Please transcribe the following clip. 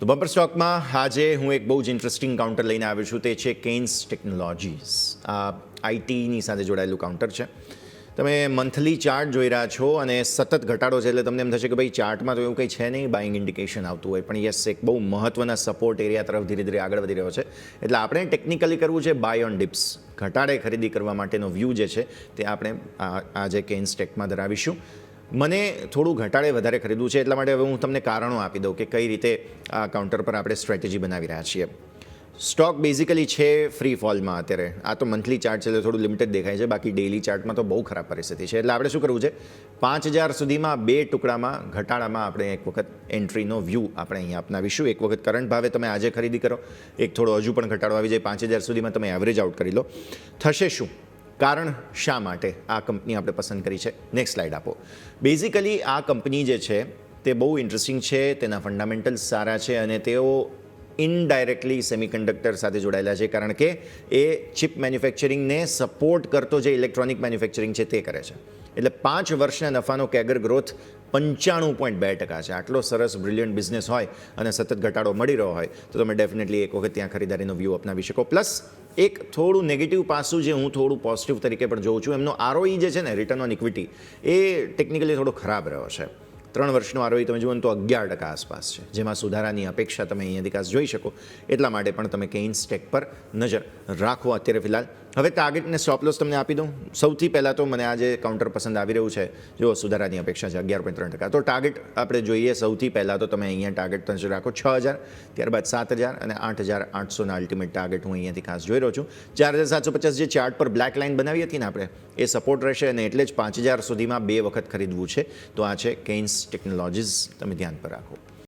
તો બમ્પર સ્ટોકમાં આજે હું એક બહુ જ ઇન્ટરેસ્ટિંગ કાઉન્ટર લઈને આવ્યો છું. તે છે કેન્સ ટેકનોલોજીસ આ આઈટીની સાથે જોડાયેલું કાઉન્ટર છે. તમે મંથલી ચાર્ટ જોઈ રહ્યા છો અને સતત ઘટાડો છે એટલે તમને એમ થશે કે ભાઈ ચાર્ટમાં તો એવું કંઈ છે નહીં બાઇંગ ઇન્ડિકેશન આવતું હોય. પણ યસ એક બહુ મહત્ત્વના સપોર્ટ એરિયા તરફ ધીરે ધીરે આગળ વધી રહ્યો છે. એટલે આપણે ટેકનિકલી કરવું છે બાય ઓન ડિપ્સ ઘટાડે ખરીદી કરવા માટેનો વ્યૂ જે છે તે આપણે આજે કેન્સ ટેકમાં ધરાવીશું. મને થોડું ઘટાડે વધારે ખરીદવું છે એટલા માટે હવે હું તમને કારણો આપી દઉં કે કઈ રીતે આ કાઉન્ટર પર આપણે સ્ટ્રેટેજી બનાવી રહ્યા છીએ. સ્ટોક બેઝિકલી છે ફ્રી ફોલમાં અત્યારે. આ તો મંથલી ચાર્ટ છે એટલે થોડું લિમિટેડ દેખાય છે. બાકી ડેઇલી ચાર્ટમાં તો બહુ ખરાબ પરિસ્થિતિ છે. એટલે આપણે શું કરવું છે? પાંચ હજાર સુધીમાં બે ટુકડામાં, ઘટાડામાં આપણે એક વખત એન્ટ્રીનો વ્યૂ આપણે અહીંયા અપનાવીશું. એક વખત કરંટ ભાવે તમે આજે ખરીદી કરો. એક થોડો હજુ પણ ઘટાડો આવી જાય. પાંચ હજાર સુધીમાં તમે એવરેજ આઉટ કરી લો. થશે શું? કારણ શા માટે આ કંપની આપણે પસંદ કરી છે? નેક્સ્ટ સ્લાઇડ આપો. બેઝિકલી આ કંપની જે છે, તે બહુ ઇન્ટરેસ્ટિંગ છે, તેના ફંડામેન્ટલ્સ સારા છે અને તેઓ ઇનડાયરેક્ટલી સેમિકન્ડક્ટર સાથે જોડાયેલા છે, કારણ કે એ ચિપ મેન્યુફેક્ચરિંગને સપોર્ટ કરતો જે ઇલેક્ટ્રોનિક મેન્યુફેક્ચરિંગ છે, તે કરે છે. એટલે પાંચ વર્ષના નફાનો કેગર ગ્રોથ પંચાણું પોઈન્ટ બે ટકા છે. આટલો સરસ બ્રિલિયન્ટ બિઝનેસ હોય અને સતત ઘટાડો મળી રહ્યો હોય, તો તમે ડેફિનેટલી એક વખત ત્યાં ખરીદારીનો વ્યૂ અપનાવી શકો. પ્લસ એક થોડું નેગેટિવ પાસું જે હું થોડું પોઝિટિવ તરીકે પણ જોઉં છું, એમનો આરઓઈ જે છે ને રિટર્ન ઓન ઇક્વિટી એ ટેકનિકલી થોડો ખરાબ રહ્યો છે. ત્રણ વર્ષનો આરઓઈ તમે જુઓ ને, તો અગિયાર ટકા આસપાસ છે. જેમાં સુધારાની અપેક્ષા તમે અહીંયા ખાસ જોઈ શકો. એટલા માટે પણ તમે કેઇન્સ ટેક પર નજર રાખો અત્યારે ફિલહાલ. હવે ટાર્ગેટને સ્ટોપ લોસ તમને આપી દઉં. સૌથી પહેલાં તો મને આજે કાઉન્ટર પસંદ આવી રહ્યું છે. જો સુધારાની અપેક્ષા છે અગિયાર પોઈન્ટ ત્રણ ટકા. તો ટાર્ગેટ આપણે જોઈએ, સૌથી પહેલાં તો તમે અહીંયા ટાર્ગેટ તમે રાખો છ હજાર, ત્યારબાદ સાત હજાર અને આઠ હજાર આઠસોના અલ્ટિમેટ ટાર્ગેટ હું અહીંયાથી ખાસ જોઈ રહ્યો છું. ચાર હજાર સાતસો પચાસ જે ચાર્ટ પર બ્લેક લાઇન બનાવી હતી ને આપણે, એ સપોર્ટ રહેશે અને એટલે જ પાંચ હજાર સુધીમાં બે વખત ખરીદવું છે. તો આ છે કેઇન્સ ટેકનોલોજીસ તમે ધ્યાન પર રાખો.